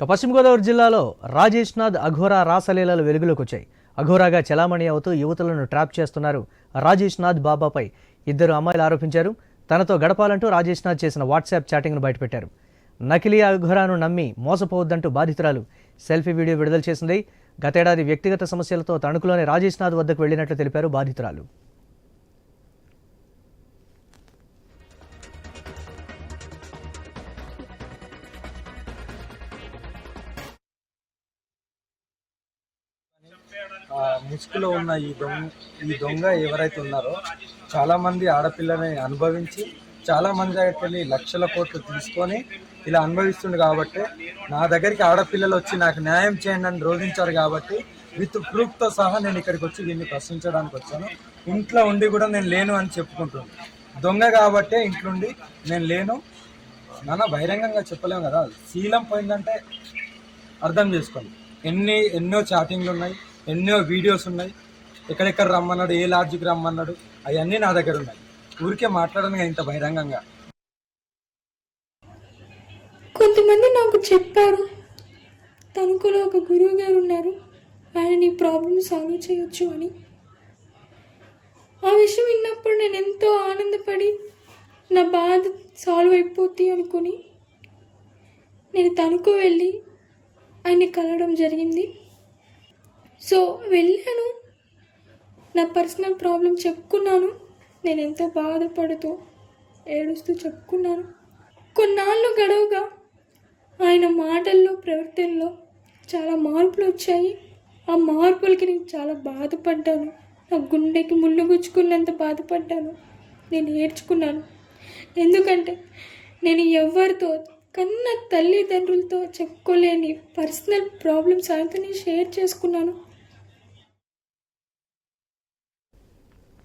ఇక పశ్చిమ గోదావరి జిల్లాలో రాజేష్ నాథ్ అఘోరా రాసలీలలు వెలుగులోకి వచ్చాయి అఘోరాగా చలామణి అవుతూ యువతులను ట్రాప్ చేస్తున్నారు రాజేష్ నాథ్ బాబాపై. ఇద్దరు అమ్మాయిలు ఆరోపించారు. తనతో గడపాలంటూ రాజేష్ నాథ్ చేసిన వాట్సాప్ చాటింగ్ను బయటపెట్టారు. నకిలీ అఘోరాను నమ్మి మోసపోవద్దంటూ బాధితురాలు సెల్ఫీ వీడియో విడుదల చేసింది. గతేడాది వ్యక్తిగత సమస్యలతో తణుకులోని రాజేష్నాథ్ వద్దకు వెళ్ళినట్లు తెలిపారు బాధితురాలు. ముసుగులో ఉన్న ఈ దొంగ ఈ దొంగ ఎవరైతే ఉన్నారో చాలామంది ఆడపిల్లని అనుభవించి చాలా మంది దగ్గరికి వెళ్ళి లక్షల కోట్లు తీసుకొని ఇలా అనుభవిస్తుండు కాబట్టి నా దగ్గరికి ఆడపిల్లలు వచ్చి నాకు న్యాయం చేయండి అని రోధించారు కాబట్టి విత్ ప్రూఫ్తో సహా నేను ఇక్కడికి వచ్చి దీన్ని ప్రశ్నించడానికి వచ్చాను. ఇంట్లో ఉండి కూడా నేను లేను అని చెప్పుకుంటున్నాను దొంగ కాబట్టే ఇంట్లోండి నేను లేను. నాన్న బహిరంగంగా చెప్పలేము కదా. శీలం పోయిందంటే అర్థం చేసుకోండి. ఎన్ని ఎన్నో చాటింగ్లు ఉన్నాయి ఎన్నో వీడియోస్ ఉన్నాయి. ఎక్కడెక్కడ రమ్మన్నాడు ఏ లాడ్జ్కి రమ్మన్నాడు అవన్నీ నా దగ్గర ఉన్నాయి. ఊరికే మాట్లాడను ఇంత బహిరంగంగా. కొంతమంది నాకు చెప్పారు తణుకులో ఒక గురువు గారు ఉన్నారు. ఆయన నీ ప్రాబ్లమ్ సాల్వ్ చేయొచ్చు అని. ఆ విషయం విన్నప్పుడు నేను ఎంతో ఆనందపడి నా బాధ సాల్వ్ అయిపోద్ది అనుకుని నేను తణుకు వెళ్ళి ఆయన్ని కలవడం జరిగింది. సో వెళ్ళాను. నా పర్సనల్ ప్రాబ్లం చెప్పుకున్నాను. నేను ఎంతో బాధపడుతూ ఏడుస్తూ చెప్పుకున్నాను. కొన్నాళ్ళు గడవగా ఆయన మాటల్లో ప్రవర్తనలో చాలా మార్పులు వచ్చాయి. ఆ మార్పులకి నేను చాలా బాధపడ్డాను. నా గుండెకి ముళ్ళు గుచ్చుకున్నంత బాధపడ్డాను. నేను ఏడ్చుకున్నాను. ఎందుకంటే నేను ఎవరితో కన్న తల్లిదండ్రులతో చెప్పుకోలేని పర్సనల్ ప్రాబ్లమ్స్ ఆయనతో నేను షేర్ చేసుకున్నాను.